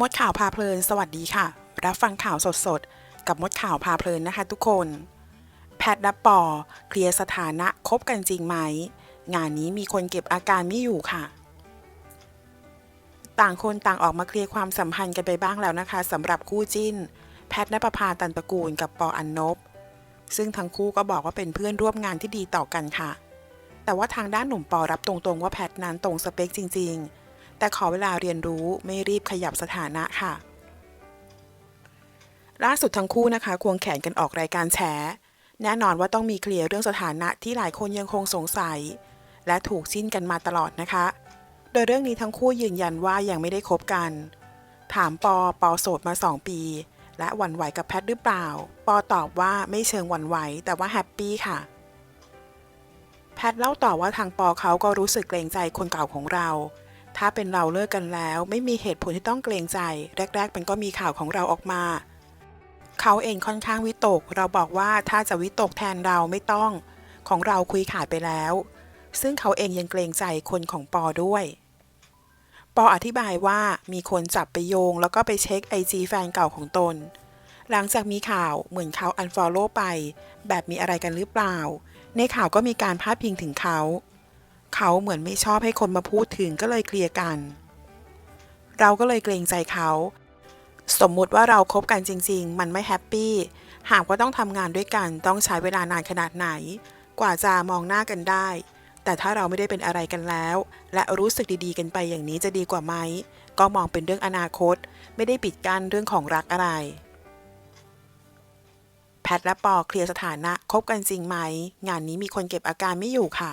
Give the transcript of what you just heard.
มดข่าวพาเพลิน สวัสดีค่ะ รับฟังข่าวสดๆ กับมดข่าวพาเพลินนะคะทุกคน แพทย์และปอ เคลียร์สถานะคบกันจริงไหม งานนี้มีคนเก็บอาการไม่อยู่ค่ะ ต่างคนต่างออกมาเคลียร์ความสัมพันธ์กันไปบ้างแล้วนะคะสำหรับคู่จิ้น แพทย์ณประภาตันตระกูลกับปออันนบ ซึ่งทั้งคู่ก็บอกว่าเป็นเพื่อนร่วมงานที่ดีต่อกันค่ะ แต่ว่าทางด้านหนุ่มปอรับตรงๆว่าแพทนั้นตรงสเปคจริง ๆ แต่ขอเวลาเรียนรู้ไม่รีบขยับสถานะค่ะ ล่าสุดทั้งคู่นะคะ ควงแขนกันออกรายการแฉแน่นอนว่าต้องมีเคลียร์เรื่องสถานะที่หลายคนยังคงสงสัย และถูกจิ้นกันมาตลอดนะคะ โดยเรื่องนี้ทั้งคู่ยืนยันว่ายังไม่ได้คบกัน ถามปอปอโสดมา 2 ปี และหวั่นไหวกับแพทหรือเปล่า ปอตอบว่าไม่เชิงหวั่นไหวแต่ว่าแฮปปี้ค่ะแพทเล่าต่อว่าทางปอเขาก็รู้สึกเกรงใจคนเก่าของเรา ถ้าเป็นเราเลิกกันแล้ว ไม่มีเหตุผลที่ต้องเกรงใจ แรก ๆ มันก็มีข่าวของเราออกมา เขาเองค่อนข้างวิตก เราบอกว่าถ้าจะวิตกแทนเราไม่ต้อง ของเราคุยขาดไปแล้ว ซึ่งเขาเองยังเกรงใจคนของปอด้วยปออธิบายว่ามีคนจับไปโยง แล้วก็ไปเช็คไอจีแฟนเก่าของตน หลังจากมีข่าวเหมือนเขาอันฟอลโล่ไป แบบมีอะไรกันหรือเปล่า ในข่าวก็มีการพาดพิงถึงเขา เขาเหมือนไม่ชอบให้คนมาพูดถึงก็เลยเคลียร์กัน เราก็เลยเกรงใจเขา สมมุติว่าเราคบกันจริง ๆ มันไม่แฮปปี้หากว่าต้องทำงานด้วยกันต้องใช้เวลานานขนาดไหน กว่าจะมองหน้ากันได้ แต่ถ้าเราไม่ได้เป็นอะไรกันแล้ว และรู้สึกดีๆ กันไปอย่างนี้จะดีกว่าไหมก็มองเป็นเรื่องอนาคต ไม่ได้ปิดกั้นเรื่องของรักอะไร แพทและปอเคลียร์สถานะคบกันจริงไหม งานนี้มีคนเก็บอาการไม่อยู่ค่ะ